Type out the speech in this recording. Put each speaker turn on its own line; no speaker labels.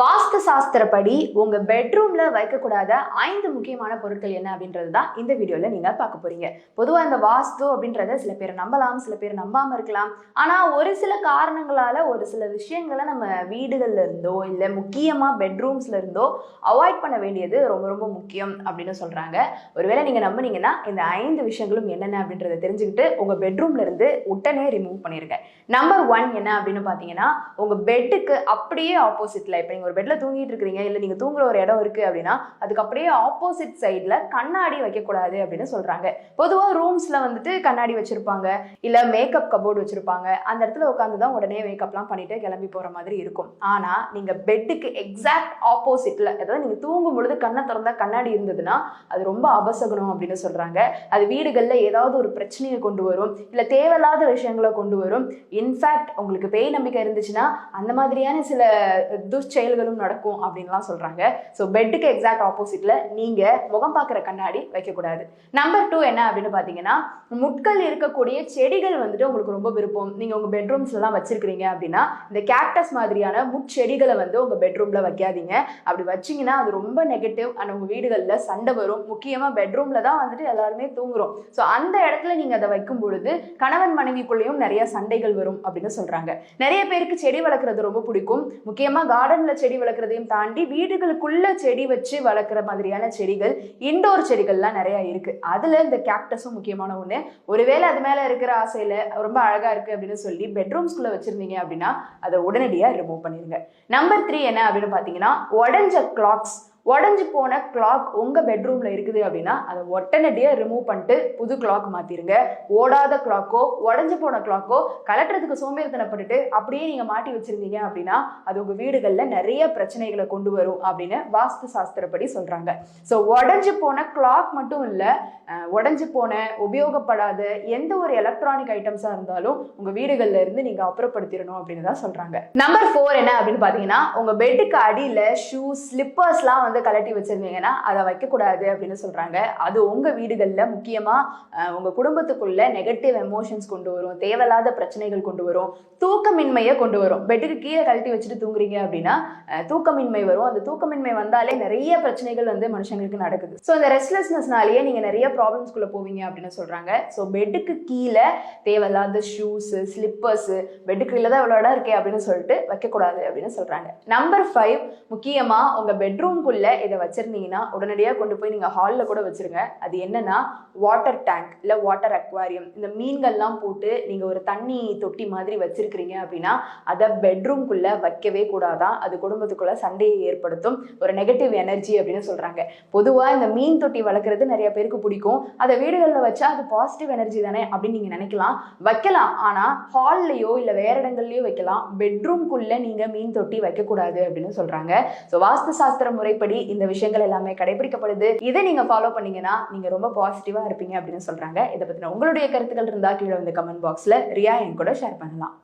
வாஸ்து சாஸ்திரப்படி உங்க பெட்ரூம்ல வைக்கக்கூடாத ஐந்து முக்கியமான பொருட்கள் என்ன அப்படின்றது தான் இந்த வீடியோல நீங்க பார்க்க போறீங்க. பொதுவா இந்த வாஸ்து அப்படின்றத சில பேர் நம்பலாம் சில பேர் நம்பாம இருக்கலாம். ஆனா ஒரு சில காரணங்களால ஒரு சில விஷயங்களை நம்ம வீடுகள்ல இருந்தோ இல்ல முக்கியமா பெட்ரூம்ஸ்ல இருந்தோ அவாய்ட் பண்ண வேண்டியது ரொம்ப ரொம்ப முக்கியம் அப்படின்னு சொல்றாங்க. ஒருவேளை நீங்க நம்புனீங்கன்னா இந்த ஐந்து விஷயங்களும் என்னென்ன அப்படின்றத தெரிஞ்சுக்கிட்டு உங்க பெட்ரூம்ல இருந்து உடனே ரிமூவ் பண்ணிருங்க. நம்பர் ஒன் என்ன அப்படின்னு பாத்தீங்கன்னா உங்க பெட்டுக்கு அப்படியே ஆப்போசிட்ல இப்போ நீங்கள் ஒரு பெட்டில் தூங்கிட்டு இருக்கிறீங்க இல்லை நீங்கள் தூங்குற ஒரு இடம் இருக்குது அப்படின்னா அதுக்கு அப்படியே ஆப்போசிட் சைடில் கண்ணாடி வைக்கக்கூடாது அப்படின்னு சொல்கிறாங்க பொதுவாக ரூம்ஸில் வந்துட்டு கண்ணாடி வச்சுருப்பாங்க இல்லை மேக்கப் கபோர்டு வச்சுருப்பாங்க. அந்த இடத்துல உட்காந்து தான் உடனே மேக்கப்லாம் பண்ணிட்டு கிளம்பி போகிற மாதிரி இருக்கும். ஆனால் நீங்கள் பெட்டுக்கு எக்ஸாக்ட் ஆப்போசிட்டில் அதாவது நீங்கள் தூங்கும் பொழுது கண்ணை திறந்தால் கண்ணாடி இருந்ததுன்னா அது ரொம்ப அபசகுணம் அப்படின்னு சொல்கிறாங்க அது வீடுகளில் ஏதாவது ஒரு பிரச்சனையை கொண்டு வரும் இல்லை தேவையில்லாத விஷயங்களை கொண்டு வரும். இன்ஃபேக்ட் உங்களுக்கு பேய் நம்பிக்கை இருந்துச்சுன்னா அந்த மாதிரியான சில துஷ்செயல்களும் நடக்கும் அப்படின்லாம் சொல்கிறாங்க ஸோ பெட்டுக்கு எக்ஸாக்ட் ஆப்போசிட்ல நீங்க முகம் பார்க்குற கண்ணாடி வைக்கக்கூடாது. நம்பர் டூ என்ன அப்படின்னு பார்த்தீங்கன்னா முட்கள் இருக்கக்கூடிய செடிகள் வந்துட்டு உங்களுக்கு ரொம்ப விருப்பம். நீங்க உங்க பெட்ரூம்ஸ்லாம் எல்லாம் வச்சிருக்கிறீங்க அப்படின்னா இந்த கேக்டஸ் மாதிரியான முட்செடிகளை வந்து உங்க பெட்ரூம்ல வைக்காதீங்க. அப்படி வச்சீங்கன்னா அது ரொம்ப நெகட்டிவ் அண்ட் உங்க வீடுகளில் சண்டை வரும். முக்கியமா பெட்ரூம்ல தான் வந்துட்டு எல்லாருமே தூங்குறோம். ஸோ அந்த இடத்துல நீங்க அதை வைக்கும் பொழுது கணவன் மனைவிக்குள்ளேயும் நிறைய சண்டைகள் வரும் அப்படின்னு சொல்றாங்க. நிறைய பேருக்கு செடி வளர்க்குறது ரொம்ப பிடிக்கும். முக்கியமா கார்டன்ல செடி வளர்க்குறதையும் தாண்டி வீடுகளுக்குள்ள செடி வச்சு வளர்க்குற மாதிரியான செடிகள் இண்டோர் செடிகள்லாம் நிறையா இருக்கு. அதுல இந்த கேக்டஸும் முக்கியமான ஒன்று ஒருவேளை அது மேலே இருக்கிற ஆசையில ரொம்ப அழகா இருக்கு அப்படின்னு சொல்லி பெட்ரூம்ஸ்குள்ளே வச்சிருந்தீங்க அப்படின்னா அதை உடனடியாக ரிமூவ் பண்ணிருங்க. நம்பர் த்ரீ என்ன அப்படின்னு பார்த்தீங்கன்னா உடஞ்ச கிளாக்ஸ் உடஞ்சி போன கிளாக் உங்க பெட்ரூம்ல இருக்குது அப்படின்னா அதை உடனடியா ரிமூவ் பண்ணிட்டு புது கிளாக் மாத்திருங்க. ஓடாத கிளாக்கோ உடஞ்சி போன கிளாக்கோ கலட்டுறதுக்கு சோம்பேறித்தனப்பட்டுட்டு அப்படியே நீங்க மாட்டி வச்சிருந்தீங்க அப்படின்னா அது உங்க வீடுகள்ல நிறைய பிரச்சனைகளை கொண்டு வரும் அப்படின்னு வாஸ்து சாஸ்திரப்படி சொல்றாங்க. ஸோ உடஞ்சி போன கிளாக் மட்டும் இல்ல உடஞ்சி போன உபயோகப்படாத எந்த ஒரு எலக்ட்ரானிக் ஐட்டம்ஸா இருந்தாலும் உங்க வீடுகள்ல இருந்து நீங்க அப்புறப்படுத்திடணும் அப்படின்னு தான் சொல்றாங்க. நம்பர் ஃபோர் என்ன அப்படின்னு பாத்தீங்கன்னா உங்க பெட்டுக்கு அடியில ஷூ ஸ்லிப்பர்ஸ்லாம் வந்து கலட்டி வச்சிருந்தீங்கன்னா அதை வைக்கக்கூடாது அப்படின்னு சொல்கிறாங்க அது உங்கள் வீடுகளில் முக்கியமாக உங்கள் குடும்பத்துக்குள்ளே குடும்பத்துக்குள்ள நெகட்டிவ் எமோஷன்ஸ் கொண்டு வரும் தேவையில்லாத பிரச்சனைகள் கொண்டு வரும் தூக்கமின்மையை கொண்டு வரும். பெட்டுக்கு கீழே கழட்டி வச்சுட்டு தூங்குறீங்க அப்படின்னா தூக்கமின்மை வரும். அந்த தூக்கமின்மை வந்தாலே நிறைய பிரச்சனைகள் வந்து மனுஷங்களுக்கு நடக்குது. ஸோ அந்த ரெஸ்ட்லெஸ்னஸ்னாலேயே நீங்கள் நிறைய ப்ராப்ளம்ஸ்குள்ளே போவீங்க அப்படின்னு சொல்கிறாங்க ஸோ பெட்டுக்கு கீழே தேவையில்லாத ஷூஸு ஸ்லிப்பர்ஸு பெட்டுக்கு கீழே தான் இவ்வளோ இடம் இருக்கே அப்படின்னு சொல்லிட்டு வைக்கக்கூடாது அப்படின்னு சொல்கிறாங்க நம்பர் ஃபைவ் முக்கியமாக உங்கள் பெட்ரூம்குள்ள இதை வச்சிருந்தீங்கன்னா உடனடியாக கொண்டு போய் நீங்கள் ஹாலில் கூட வச்சிருங்க. அது என்னென்னா வாட்டர் டேங்க் இல்லை வாட்டர் அக்வாரியம் இந்த மீன்கள்லாம் போட்டு நீங்கள் ஒரு தண்ணி தொட்டி மாதிரி வச்சிருக்கிறீங்க அப்படின்னா அதை பெட்ரூம்குள்ளே வைக்கவே கூடாதான் அது குடும்பத்துக்குள்ளே சண்டையை ஏற்படுத்தும். ஒரு நெகட்டிவ் எனர்ஜி அப்படின்னு சொல்கிறாங்க பொதுவாக இந்த மீன் தொட்டி வளர்க்குறது நிறைய பேருக்கு பிடிக்கும். அதை வீடுகளில் வச்சா அது பாசிட்டிவ் எனர்ஜி தானே அப்படின்னு நீங்கள் நினைக்கலாம். வைக்கலாம். ஆனால் ஹால்லையோ இல்லை வேற இடங்கள்லையோ வைக்கலாம். பெட்ரூம்குள்ளே நீங்கள் மீன் தொட்டி வைக்கக்கூடாது அப்படின்னு சொல்கிறாங்க ஸோ வாஸ்து சாஸ்திர முறைப்படி இந்த விஷயங்கள் எல்லாமே கடைபிடிக்கப்படுது. இதை நீங்க ஃபாலோ பண்ணீங்கன்னா நீங்க ரொம்ப பாசிட்டிவா இருப்பீங்க அப்படின்னு சொல்றாங்க. இதை பத்தின உங்களுடைய கருத்துக்கள் இருந்தா கீழே வந்து கமெண்ட் பாக்ஸ்ல ரியா என் கூட ஷேர் பண்ணலாம்.